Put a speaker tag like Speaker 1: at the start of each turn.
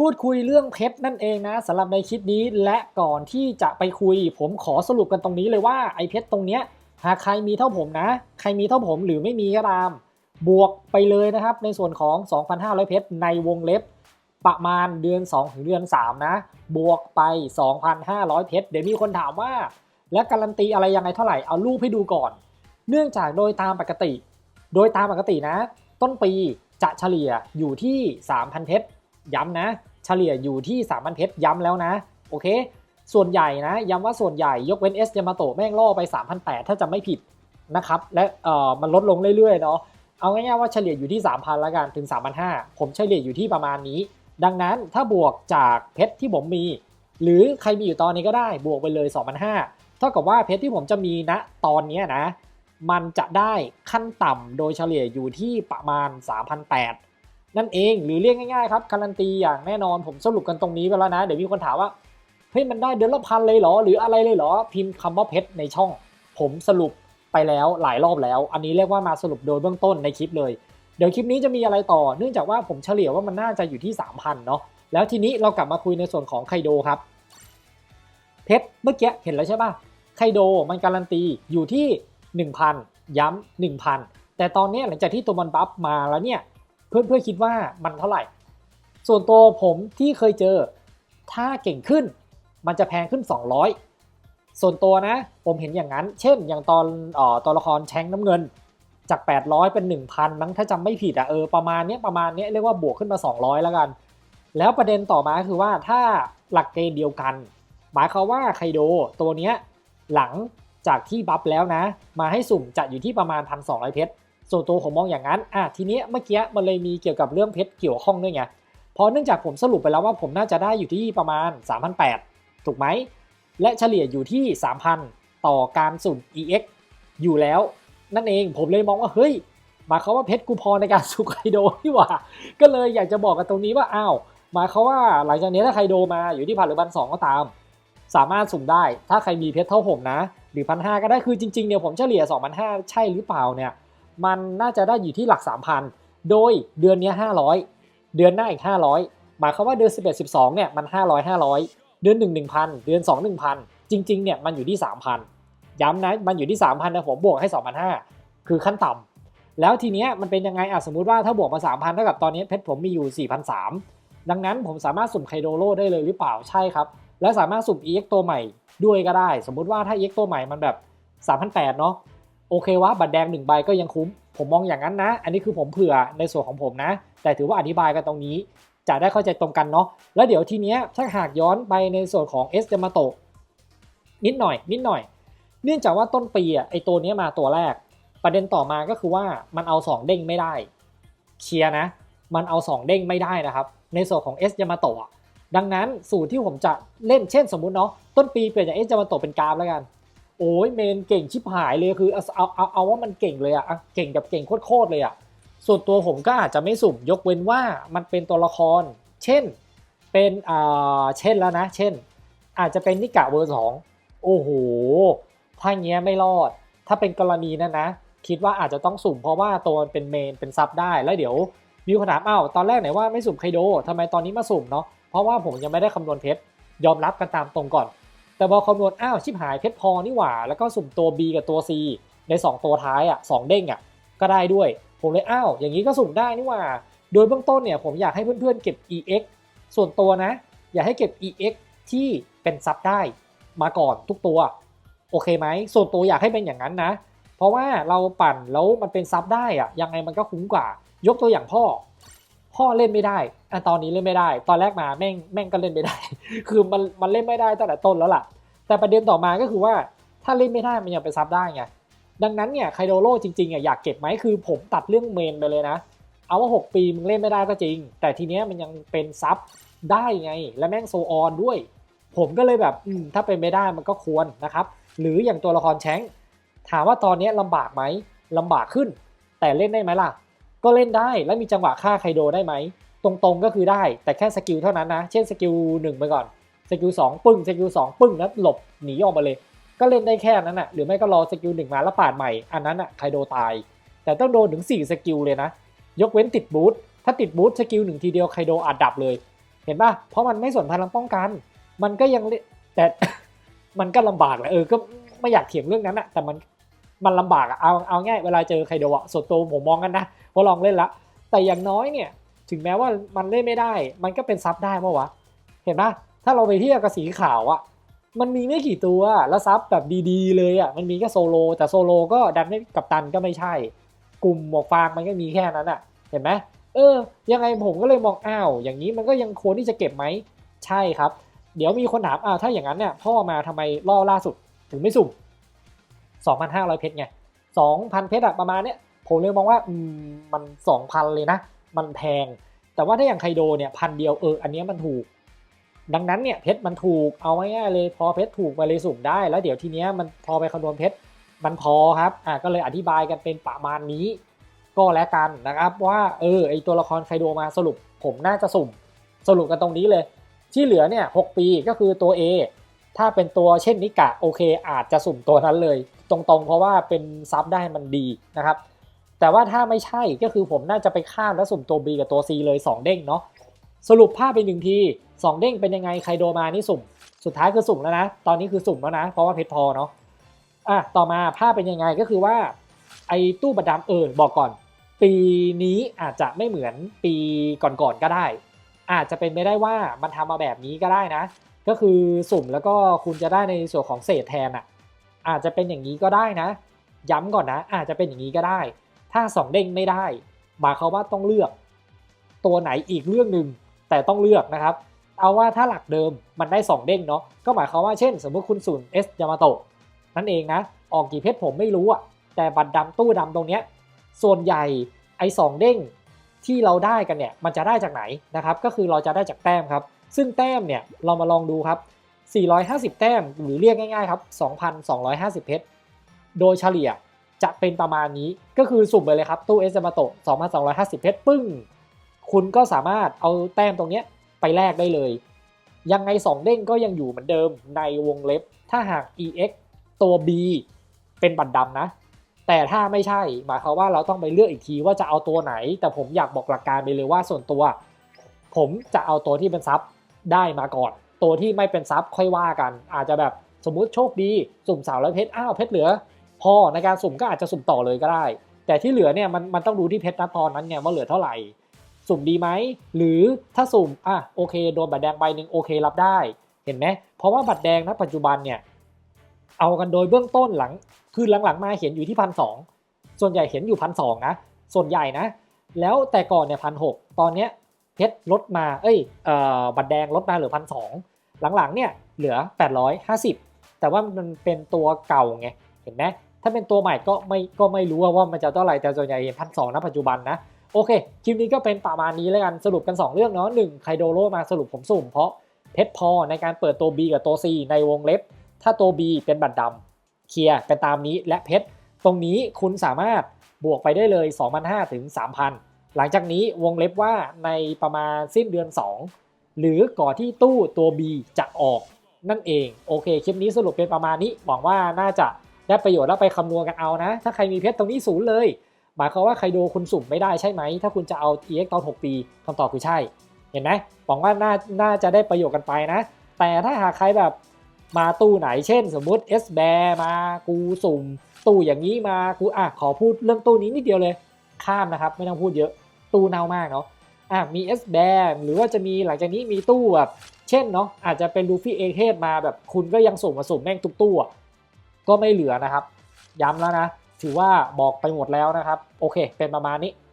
Speaker 1: พูดคุยเรื่องเพชรนั่นเองนะสำหรับในคลิปนี้และก่อนที่จะไปคุย ผมขอสรุปกันตรงนี้เลยว่าไอเพชรตรงเนี้ยหากใครมีเท่าผมนะ ใครมีเท่าผมหรือไม่มีก็ตาม บวกไปเลยนะครับ ในส่วนของ 2,500 เพชรในวงเล็บ ประมาณเดือน 2 ถึงเดือน 3 นะ บวกไป 2,500 เพชรเดี๋ยวมีคนถามว่า และการันตีอะไรยังไงเท่าไหร่เอารูปให้ดูก่อน เนื่องจากโดยตามปกติ โดยตามปกตินะ ต้นปีจะเฉลี่ยอยู่ที่ 3,000 เพชร ย้ำนะ เฉลี่ยอยู่ที่3,000เพชรย้ำแล้วนะ โอเค ส่วนใหญ่นะ ย้ำว่าส่วนใหญ่ยกเว้นเอสยามาโตะแม่งล่อไป3,800 ถ้าจะไม่ผิดนะครับ และเอ่อมันลดลงเรื่อยๆเนาะเอาง่ายๆว่าเฉลี่ยอยู่ที่ 3,000ล้วกันถึง 3,500 ผมเฉลี่ยอยู่ที่ประมาณนี้ ดังนั้นถ้าบวกจากเพชรที่ผมมี หรือใครมีอยู่ตอนนี้ก็ได้บวกไปเลย 2,500 เท่ากับว่าเพชรที่ผมจะมีณตอนนี้นะ มันจะได้ขั้นต่ำโดยเฉลี่ยอยู่ที่ประมาณ 3,800 นั่นเองหรือเรียกง่ายๆครับการันตีอย่างแน่นอนผมสรุปกันตรงนี้ไปแล้วนะ เดี๋ยวมีคนถามว่าเฮ้ยมันได้เดือนละพันเลยเหรอ หรืออะไรเลยเหรอ พิมพ์คำว่าเพชรในช่อง ผมสรุปไปแล้วหลายรอบแล้ว อันนี้เรียกว่ามาสรุปโดยเบื้องต้นในคลิปเลย เดี๋ยวคลิปนี้จะมีอะไรต่อ เนื่องจากว่าผมเฉลี่ยว่ามันน่าจะอยู่ที่ 3,000เนาะแล้วทีนี้เรากลับมาคุยในส่วนของไคโดครับเพชรเมื่อกี้เห็นแล้วใช่ป่ะไคโดมันการันตีอยู่ที่ 1,000 ย้ำ1,000 แต่ตอนนี้หลังจากที่ตัวมันบัฟมาแล้วเนี่ย เพื่อนเพื่อคิดว่ามันเท่าไหร่ ส่วนตัวผมที่เคยเจอ ถ้าเก่งขึ้น มันจะแพงขึ้น 200 ส่วนตัวนะ ผมเห็นอย่างนั้น เช่น อย่างตอนออตัวละครแชงน้ำเงิน จาก 800 เป็น 1,000 มั้งถ้าจำไม่ผิดอะเออประมาณเนี้ยประมาณเนี้ยเรียกว่าบวกขึ้นมา 200 แล้วกัน แล้วประเด็นต่อมาคือว่าถ้าหลักเกณฑ์เดียวกัน หมายความว่าไคโดตัวเนี้ยหลังจากที่บัฟแล้วนะ มาให้สุ่มจะอยู่ที่ประมาณ 1,200 เพชร ส่วนตัวผมมองอย่างนั้นอะทีนี้เมื่อกี้มันเลยมีเกี่ยวกับเรื่องเพชรเกี่ยวข้องด้วยไงเพราะเนื่องจากผมสรุปไปแล้วว่าผมน่าจะได้อยู่ที่ประมาณ 3,800 ถูกไหม และเฉลี่ยอยู่ที่ 3,000 ต่อการสุ่ม EX อยู่แล้ว นั่นเองผมเลยมองว่า เฮ้ยหมายเขาว่าเพชรกูพอในการสุ่มไคโดนี่ว่า ก็เลยอยากจะบอกกันตรงนี้ว่าอ้าวหมายเขาว่าหลังจากนี้ถ้าไคโดมาอยู่ที่พันหรือพันสองก็ตาม สามารถสุ่มได้ถ้าใครมีเพชรเท่าผมนะ หรือพันห้าก็ได้คือจริงๆเนี่ยผมเฉลี่ย2,500ใช่หรือเปล่าเนี่ย มันน่าจะได้อยู่ที่หลัก 3,000 โดยเดือนนี้ 500 เดือนหน้าอีก 500 หมายความว่าเดือน 11 12 เนี่ยมัน 500 500 เดือน 1 1,000 เดือน 2 1,000 จริงๆ เนี่ยมันอยู่ที่ 3,000 ย้ำนะ มันอยู่ที่ 3,000นะผมบวกให้ 2,500 คือขั้นต่ำ แล้วทีเนี้ยมันเป็นยังไงอะสมมุติว่าถ้าบวกมา 3,000 เท่ากับตอนนี้เพชรผมมีอยู่ 4,300 ดังนั้นผมสามารถสุ่มไคโดโลได้เลยหรือเปล่า ใช่ครับ และสามารถสุ่ม EX ตัวใหม่ด้วยก็ได้ สมมุติว่าถ้า EX ตัวใหม่มันแบบ3,800เนาะ โอเควะบัตรแดงหนึ่งใบก็ยังคุ้ม ผมมองอย่างนั้นนะ อันนี้คือผมเผื่อในส่วนของผมนะ แต่ถือว่าอธิบายกันตรงนี้จะได้เข้าใจตรงกันเนาะแล้วเดี๋ยวทีเนี้ยถ้าหากย้อนไปในส่วนของเอสเดมาโตนิดหน่อยนิดหน่อย เนื่องจากว่าต้นปีอะไอตัวนี้มาตัวแรก ประเด็นต่อมาก็คือว่ามันเอา 2 เด้งไม่ได้เคลียร์นะ มันเอา 2 เด้งไม่ได้นะครับ ในส่วนของเอสยามาโตะดังนั้นสูตรที่ผมจะเล่นเช่นสมมุติเนาะต้นปีเปลี่ยนจากเอสยามาโตะเป็นกราฟแล้วกัน โอ้ยเมนเก่งชิบหายเลยคือเอาเอาเอาเอาว่ามันเก่งเลยอะอะเก่งกับเก่งโคตรๆเลยอะส่วนตัวผมก็อาจจะไม่สุ่มยกเว้นว่ามันเป็นตัวละคร เช่นเป็นอ่าเช่นแล้วนะ เช่น อาจจะเป็นนิกะเวอร์สองโอ้โหถ้าเงี้ยไม่รอด ถ้าเป็นกรณีนั้นนะ คิดว่าอาจจะต้องสุ่มเพราะว่าตัวมันเป็นเมนเป็นซับได้แล้วเดี๋ยวมีคนถามอ้าวตอนแรกไหนว่าไม่สุ่มไคโดทำไมตอนนี้มาสุ่มเนาะเพราะว่าผมยังไม่ได้คำนวณเพชรยอมรับกันตามตรงก่อน แต่พอคำนวณอ้าวชิบหายเพชรพอนี่หว่า แล้วก็สุ่มตัว B กับตัว C ใน 2 ตัวท้ายอะสองเด้งอะก็ได้ด้วย ผมเลยอ้าวอย่างนี้ก็สุ่มได้นี่หว่า โดยเบื้องต้นเนี่ยผมอยากให้เพื่อนๆเก็บ EX ส่วนตัวนะ อยากให้เก็บ EX ที่เป็นซับได้มาก่อนทุกตัว โอเคไหมส่วนตัวอยากให้เป็นอย่างนั้นนะ เพราะว่าเราปั่นแล้วมันเป็นซับได้อะยังไงมันก็คุ้มกว่า ยกตัวอย่างพ่อ พ่อเล่นไม่ได้อะตอนนี้เล่นไม่ได้ ตอนแรกมาแม่งแม่งก็เล่นไม่ได้ คือมันมันเล่นไม่ได้ตั้งแต่ต้นแล้วล่ะ แต่ประเด็นต่อมาก็คือว่าถ้าเล่นไม่ได้มันยังไปซับได้ไง ดังนั้นเนี่ยไคโดโร่จริงๆอะอยากเก็บไหมคือผมตัดเรื่องเมนไปเลยนะ เอาว่า 6 ปีมึงเล่นไม่ได้ก็จริง แต่ทีเนี้ยมันยังเป็นซับได้ไง และแม่งโซออนด้วย ผมก็เลยแบบอืมถ้าเป็นไม่ได้มันก็ควรนะครับ หรืออย่างตัวละครแชงถามว่าตอนนี้ลำบากไหมลำบากขึ้น แต่เล่นได้ไหมล่ะ ก็เล่นได้แล้วมีจังหวะฆ่าไคโดได้ไหม ตรงๆก็คือได้แต่แค่สกิลเท่านั้นนะ เช่นสกิลหนึ่งไปก่อนสกิลสองปึ้งสกิลสองปึ้งแล้วหลบหนีออกมาเลย ก็เล่นได้แค่นั้นน่ะหรือไม่ก็รอสกิลหนึ่งมาแล้วปาดใหม่อันนั้นอะไคโดตาย แต่ต้องโดนถึง 4 สกิลเลยนะ ยกเว้นติดบูทถ้าติดบูทสกิลหนึ่งทีเดียวไคโดอาจดับเลย เห็นป่ะเพราะมันไม่ส่วนพลังป้องกัน มันก็ยังแต่มันก็ลำบากแหละเออก็ไม่อยากเถียงเรื่องนั้นอะแต่มัน มันลำบากอะเอาเอาง่ายเวลาเจอไคโดะส่วนตัวผมมองกันนะว่าลองเล่นละ แต่อย่างน้อยเนี่ยถึงแม้ว่ามันเล่นไม่ได้ มันก็เป็นซับได้เมื่อวะ เห็นปะถ้าเราไปเทียบกับสีขาวอะมันมีไม่กี่ตัวแล้วซับแบบดีๆ เลยอะมันมีแค่โซโลแต่โซโลก็ดันไม่กับตันก็ไม่ใช่ กลุ่มหมวกฟางมันก็มีแค่นั้นอะเห็นไหมเออ ยังไงผมก็เลยมองอ้าวอย่างนี้มันก็ยังควรที่จะเก็บไหมใช่ครับ เดี๋ยวมีคนถามอ้าวถ้าอย่างนั้นเนี่ยพ่อมาทำไมล่อล่าสุดถึงไม่สุ่ม 2,500 เพชรไง 2,000 เพชรอะประมาณเนี้ยผมเลยมองว่าอืมมัน 2,000 เลยนะ มันแพง แต่ว่าถ้าอย่างไคโดเนี่ยพันเดียวเอออันเนี้ยมันถูก ดังนั้นเนี่ยเพชรมันถูกเอาง่ายๆเลยพอเพชรถูกมาเลยสุ่มได้ แล้วเดี๋ยวทีเนี้ยมันพอไปคำนวณเพชรมันพอครับอะก็เลยอธิบายกันเป็นประมาณนี้ ก็แล้วกันนะครับว่าเออไอตัวละครไคโดมาสรุปผมน่าจะสุ่ม สรุปกันตรงนี้เลย ที่เหลือเนี่ย6ปีก็คือตัว A ถ้าเป็นตัวเช่นนิกะโอเคอาจจะสุ่มตัวนั้นเลย ตรงๆ เพราะว่าเป็นซับได้มันดีนะครับ แต่ว่าถ้าไม่ใช่ก็คือผมน่าจะไปข้ามแล้วสุ่มตัว B กับตัว C เลย 2 เด้งเนาะสรุปภาพไปหนึ่งที2 เด้งเป็นยังไงใครโดมานี่สุ่ม สุดท้ายคือสุ่มแล้วนะ ตอนนี้คือสุ่มแล้วนะ เพราะว่าเพชรพอเนาะอะต่อมาภาพเป็นยังไงก็คือว่า ไอ้ตู้บัตรดำเออบอกก่อน ปีนี้อาจจะไม่เหมือนปีก่อนๆก็ได้ อาจจะเป็นไม่ได้ว่ามันทำมาแบบนี้ก็ได้นะ ก็คือสุ่มแล้วก็คุณจะได้ในส่วนของเศษแทนอะ อาจจะเป็นอย่างนี้ก็ได้นะ ย้ำก่อนนะ อาจจะเป็นอย่างนี้ก็ได้ ถ้าสองเด้งไม่ได้หมายความว่าต้องเลือก ตัวไหนอีกเรื่องหนึ่งแต่ต้องเลือกนะครับ เอาว่าถ้าหลักเดิมมันได้ 2 เด้งเนาะก็หมายความว่าเช่น สมมติคุณศูนย์เอสยามาโตะนั่นเองนะ ออกกี่เพชรผมไม่รู้อะแต่บัตรดำตู้ดำตรงเนี้ยส่วนใหญ่ไอ้สองเด้งที่เราได้กันเนี่ยมันจะได้จากไหนนะครับ ก็คือเราจะได้จากแต้มครับ ซึ่งแต้มเนี่ยเรามาลองดูครับ 450 แต้มหรือเรียกง่ายๆครับ 2,250 เพชร โดยเฉลี่ยจะเป็นประมาณนี้ก็คือสุ่มไปเลยครับ ตู้เอสมาโตะ2,250 เพชรปึ้ง คุณก็สามารถเอาแต้มตรงนี้ไปแลกได้เลย ยังไง 2 เด้งก็ยังอยู่เหมือนเดิมในวงเล็บ ถ้าหาก EX ตัว B เป็นบัตรดำนะ แต่ถ้าไม่ใช่หมายความว่าเราต้องไปเลือกอีกทีว่าจะเอาตัวไหน แต่ผมอยากบอกหลักการไปเลยว่าส่วนตัว ผมจะเอาตัวที่เป็นซับได้มาก่อน ตัวที่ไม่เป็นซับค่อยว่ากัน อาจจะแบบสมมุติโชคดีสุ่มสาวแล้วเพชรอ้าวเพชรเหลือ พอในการสุ่มก็อาจจะสุ่มต่อเลยก็ได้ แต่ที่เหลือเนี่ยมันมันต้องดูที่เพชรนะตอนนั้นไงว่าเหลือเท่าไหร่ สุ่มดีไหมหรือถ้าสุ่มอะโอเคโดนบัตรแดงใบหนึ่งโอเครับได้เห็นไหมเพราะว่าบัตรแดงณปัจจุบันเนี่ยเอากันโดยเบื้องต้นหลังคือหลังๆมาเห็นอยู่ที่พันสองส่วนใหญ่เห็นอยู่พันสองนะส่วนใหญ่นะ แล้วแต่ก่อนเนี่ยพันหกตอนเนี้ย เพชรลดมา เอ้ยเอ่อบัตรแดงลดมาเหลือพันสองหลังๆเนี่ยเหลือ 850 แต่ว่ามันเป็นตัวเก่าไง เห็นไหมถ้าเป็นตัวใหม่ก็ไม่ก็ไม่รู้ว่ามันจะเท่าไหร่แต่ส่วนใหญ่เห็นพันสองณปัจจุบันนะ โอเค คลิปนี้ก็เป็นประมาณนี้แล้วกันสรุปกัน 2 เรื่องเนาะหนึ่งไคโดโรมาสรุปผมสุ่มเพราะเพชรพอในการเปิดตัว B กับตัว C ในวงเล็บ ถ้าตัว B เป็นบัตรดำเคลียร์เป็นตามนี้และเพชรตรงนี้คุณสามารถบวกไปได้เลย 2,500 ถึง 3,000 หลังจากนี้วงเล็บว่าในประมาณสิ้นเดือน 2 หรือก่อนที่ตู้ตัว B จะออกนั่นเอง โอเคคลิปนี้สรุปเป็นประมาณนี้ หวังว่าน่าจะได้ประโยชน์แล้วไปคำนวณกันเอานะ ถ้าใครมีเพชรตรงนี้ศูนย์เลย หมายความว่าไคโดคุณสุ่มไม่ได้ใช่ไหม ถ้าคุณจะเอา EX ตอน 6 ปีคำตอบคือใช่ เห็นไหมหวังว่าน่าน่าจะได้ประโยชน์กันไปนะ แต่ถ้าหากใครแบบมาตู้ไหนเช่น สมมุติ S b a r มากูสุ่มตู้อย่างนี้มากูอะขอพูดเรื่องตู้นี้นิดเดียวเลย ข้ามนะครับไม่ต้องพูดเยอะ ตู้เน่ามากเนาะอะมีเอสแบมหรือว่าจะมีหลังจากนี้มีตู้แบบเช่นเนาะอาจจะเป็นลูฟี่เอเทสมาแบบคุณก็ยังส่งมาส่งแม่งทุกตู้ก็ไม่เหลือนะครับ ย้ำแล้วนะ ถือว่าบอกไปหมดแล้วนะครับ โอเค เป็นประมาณนี้